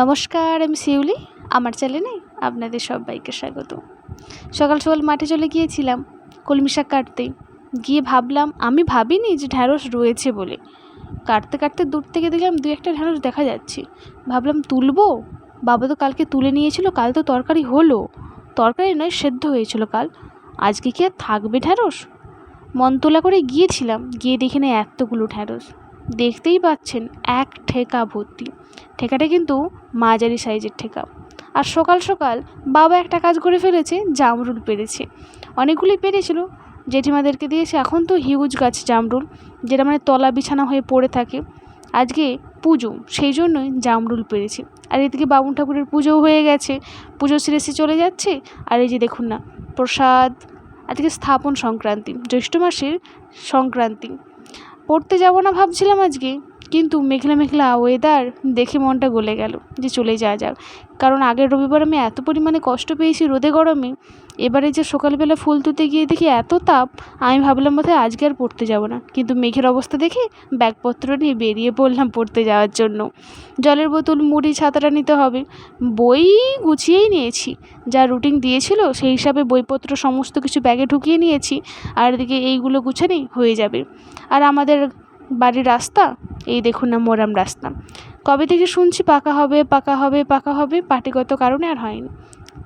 নমস্কার, আমি শিউলি। আমার চ্যানেলে আপনাদের সবাইকে স্বাগত। সকাল সকাল মাঠে চলে গিয়েছিলাম কলমি শাক কাটতে। গিয়ে ভাবলাম, আমি ভাবিনি যে ঢ্যাঁড়স রয়েছে বলে। কাটতে কাটতে দূর থেকে দেখলাম দু একটা ঢ্যাঁড়স দেখা যাচ্ছে। ভাবলাম, তুলবো? বাবা তো কালকে তুলে নিয়েছিল, কাল তো তরকারি হলো। তরকারি নয়, সেদ্ধ হয়েছিল কাল। আজকে কি আর থাকবে ঢ্যাঁড়স? মন তোলা করে গিয়েছিলাম, গিয়ে দেখি না এতগুলো ঢ্যাঁড়স। দেখতেই পাচ্ছেন এক ঠেকা ভর্তি। ঠেকাটা কিন্তু মাঝারি সাইজের ঠেকা। আর সকাল সকাল বাবা একটা কাজ করে ফেলেছে, জামরুল পেরেছে। অনেকগুলি পেরেছিল। জেঠিমাদেরকে দিয়েছে এখন তো হিউজ গাছ জামরুল, যেটা মানে তলা বিছানা হয়ে পড়ে থাকে। আজকে পুজো, সেই জন্যই জামরুল পেরেছে। আর এদিকে বামুন ঠাকুরের পুজোও হয়ে গেছে। পুজো সে চলে যাচ্ছে। আর এই যে দেখুন না, প্রসাদ, আজকে স্থাপন সংক্রান্তি, জ্যৈষ্ঠ মাসের সংক্রান্তি। পড়তে যাব না ভাবছিলাম আজকে। কিন্তু মেঘলা মেঘলা ওয়েদার দেখে মনটা গলে গেল যে চলে যাওয়া যাক। কারণ আগের রবিবার আমি এত পরিমাণে কষ্ট পেয়েছি রোদে গরমে, এবারে যে সকালবেলা ফুল তুলতে গিয়ে দেখি এত তাপ, আমি ভাবলাম বোধহয় আজকে আর পড়তে যাব না। কিন্তু মেঘের অবস্থা দেখে ব্যাগপত্র নিয়ে বেরিয়ে পড়লাম পড়তে যাওয়ার জন্য। জলের বোতল, মুড়ি, ছাতাটা নিতে হবে। বই গুছিয়েই নিয়েছি। যা রুটিন দিয়েছিল সেই হিসাবে বইপত্র, সমস্ত কিছু ব্যাগে ঢুকিয়ে নিয়েছি। আর এদিকে এইগুলো গুছানেই হয়ে যাবে। আর আমাদের বাড়ির রাস্তা? এই দেখুন না মোরাম রাস্তা। কবে থেকে শুনছি পাকা হবে পাকা হবে পাকা হবে? পার্টিগত কারণে আর হয়নি।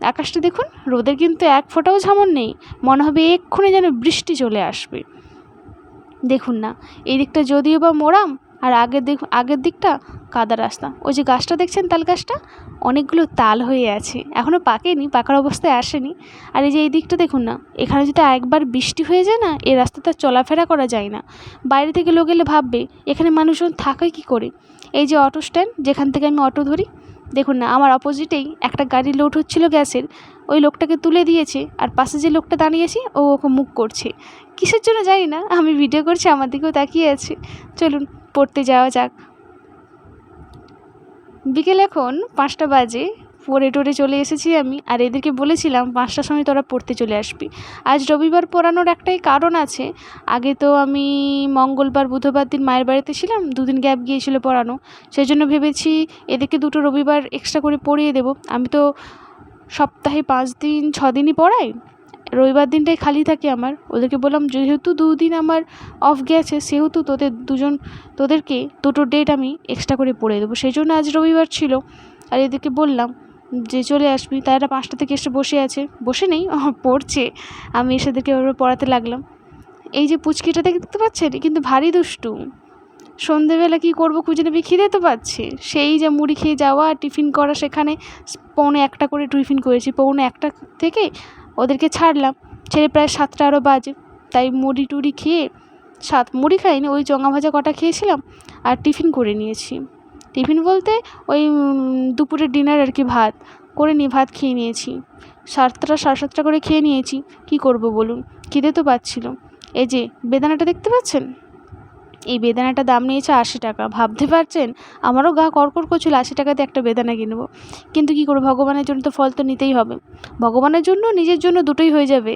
আকাশটা দেখুন, রোদের কিন্তু এক ফোঁটাও ঝামন নেই। মনে হবে এক্ষুনি যেন বৃষ্টি চলে আসবে। দেখুন না এই দিকটা যদিও বা মোরাম আর আগের দিক, আগের দিকটা কাদা রাস্তা। ওই যে গাছটা দেখছেন তাল গাছটা? অনেকগুলো তাল হয়ে আছে। এখনও পাকেনি, পাকার অবস্থায় আসেনি। আর এই যে এই দিকটা দেখুন না, এখানে যদি একবার বৃষ্টি হয়ে যায় না, এই রাস্তাটা চলাফেরা করা যায় না। বাইরে থেকে লোক এলে ভাববে, এখানে মানুষজন থাকে কী করে? এই যে অটো স্ট্যান্ড, যেখান থেকে আমি অটো ধরি, দেখুন না, আমার অপোজিটেই একটা গাড়ি লোড হচ্ছিল গ্যাসের। ওই লোকটাকে তুলে দিয়েছে, আর পাশে যে লোকটা দাঁড়িয়েছে, ও ওকে মুখ করছে। কিসের জন্য জানি না, আমি ভিডিও করছি, আমার দিকেও তাকিয়ে আছে। চলুন পড়তে যাওয়া যাক। বিকেল এখন পাঁচটা বাজে, পড়ে টোরে চলে এসেছি আমি, আর এদেরকে বলেছিলাম পাঁচটার সময় তোরা পড়তে চলে আসবি। আজ রবিবার পড়ানোর একটাই কারণ আছে, আগে তো আমি মঙ্গলবার, বুধবার দিন মায়ের বাড়িতে ছিলাম, দুদিন গ্যাপ গিয়েছিল পড়ানো। সেই জন্য ভেবেছি এদেরকে দুটো রবিবার এক্সট্রা করে পড়িয়ে দেবো। আমি তো সপ্তাহে পাঁচ দিন, ছ দিনই পড়াই। রবিবার দিনটাই খালি থাকে আমার। ওদেরকে বললাম, যেহেতু দুদিন আমার অফ গেছে, সেহেতু তোদের দুজন, তোদেরকে দুটো ডেট আমি এক্সট্রা করে পড়ে দেবো। সেই জন্য আজ রবিবার ছিল। আর এদেরকে বললাম যে, চলে আসবি। তাই পাঁচটা থেকে এসে বসে আছে। বসে নেই, পড়ছে। আমি এসে দেখে ওভাবে পড়াতে লাগলাম। এই যে পুচকিটা দেখতে পাচ্ছেন? কিন্তু ভারী দুষ্টু। সন্ধেবেলা কী করব খুঁজে নেবে? খিদে তো পাচ্ছে। সেই যে মুড়ি খেয়ে যাওয়া, টিফিন করা, সেখানে পৌনে একটা করে টিফিন করেছি। পৌনে একটা থেকে ওদেরকে ছাড়লাম। ছেড়ে প্রায় সাতটা আরও বাজে। তাই মুড়ি টুড়ি খেয়ে সাত মুড়ি খাইনি, ওই জঙ্গা ভাজা কটা খেয়েছিলাম আর টিফিন করে নিয়েছি। টিফিন বলতে ওই দুপুরের ডিনার আর কি ভাত। করে নিয়ে ভাত খেয়ে নিয়েছি। সাতটা, সাড়ে সাতটা করে খেয়ে নিয়েছি। কী করব বলুন? খিদে তো পাচ্ছিল। এই যে, বেদানাটা দেখতে পাচ্ছেন? এই বেদানাটা দাম নিয়েছে আশি টাকা। ভাবতে পারছেন? আমারও গা কড়কড় করছিল, আশি টাকাতে একটা বেদানা কিনবো কিন্তু কী করব, ভগবানের জন্য তো ফল তো নিতেই হবে। ভগবানের জন্য, নিজের জন্য দুটোই হয়ে যাবে।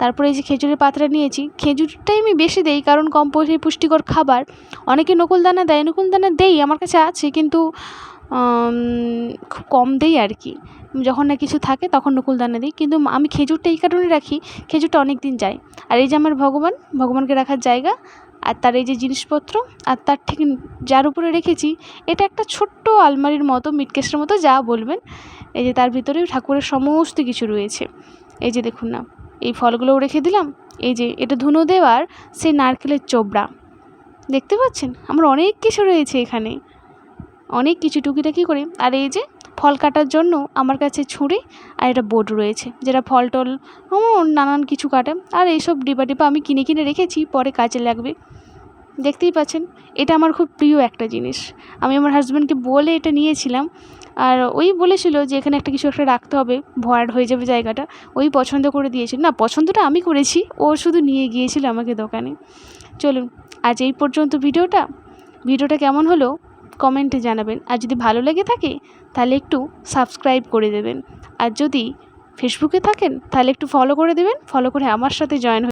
তারপরে এই যে খেজুরের পাতাটা নিয়েছি, খেজুরটাই আমি বেশি দেই, কারণ কম পুষ্টিকর খাবার। অনেকে নকুল দানা দেয়, নকুল দানা দেই, আমার কাছে আছে, কিন্তু খুব কম দেই আর কি। যখন না কিছু থাকে, তখন নকুল দানা দিই। কিন্তু আমি খেজুরটা এই কারণে রাখি, খেজুরটা অনেক দিন যায়। আর এই যে আমার ভগবান, ভগবানকে রাখার জায়গা আর তার এই যে জিনিসপত্র আর তার ঠিক যার উপরে রেখেছি, এটা একটা ছোট্ট আলমারির মতো, মিটকেসের মতো, যা বলবেন। এই যে তার ভিতরে ঠাকুরের সমস্ত কিছু রয়েছে। এই যে দেখুন না, এই ফলগুলোও রেখে দিলাম। এই যে এটা ধুনো দেওয়ার সেই নারকেলের চোবড়া দেখতে পাচ্ছেন? আমার অনেক কিছু রয়েছে এখানে। অনেক কিছু টুকিটাকি করে। আর এই যে ফল কাটার জন্য আমার কাছে ছুরি আর একটা বোর্ড রয়েছে, যেটা ফল টল নানান কিছু কাটে। আর এইসব ডিবা ডিবা আমি কিনে কিনে রেখেছি, পরে কাজে লাগবে। দেখতেই পাচ্ছেন, এটা আমার খুব প্রিয় একটা জিনিস। আমি আমার হাজব্যান্ডকে বলে এটা নিয়েছিলাম। আর ওই বলেছিল যে এখানে একটা কিছু একটা রাখতে হবে, ভরাট হয়ে যাবে জায়গাটা। ওই পছন্দ করে দিয়েছিল না, পছন্দটা আমি করেছি, ও শুধু নিয়ে গিয়েছিল আমাকে দোকানে। চলুন, আজ এই পর্যন্ত ভিডিওটা। ভিডিওটা কেমন হলো? কমেন্টে জানাবেন। আর যদি ভালো লেগে থাকে, তাহলে একটু সাবস্ক্রাইব করে দেবেন। আর যদি ফেসবুকে থাকেন, তাহলে একটু ফলো করে দেবেন। ফলো করে আমার সাথে জয়েন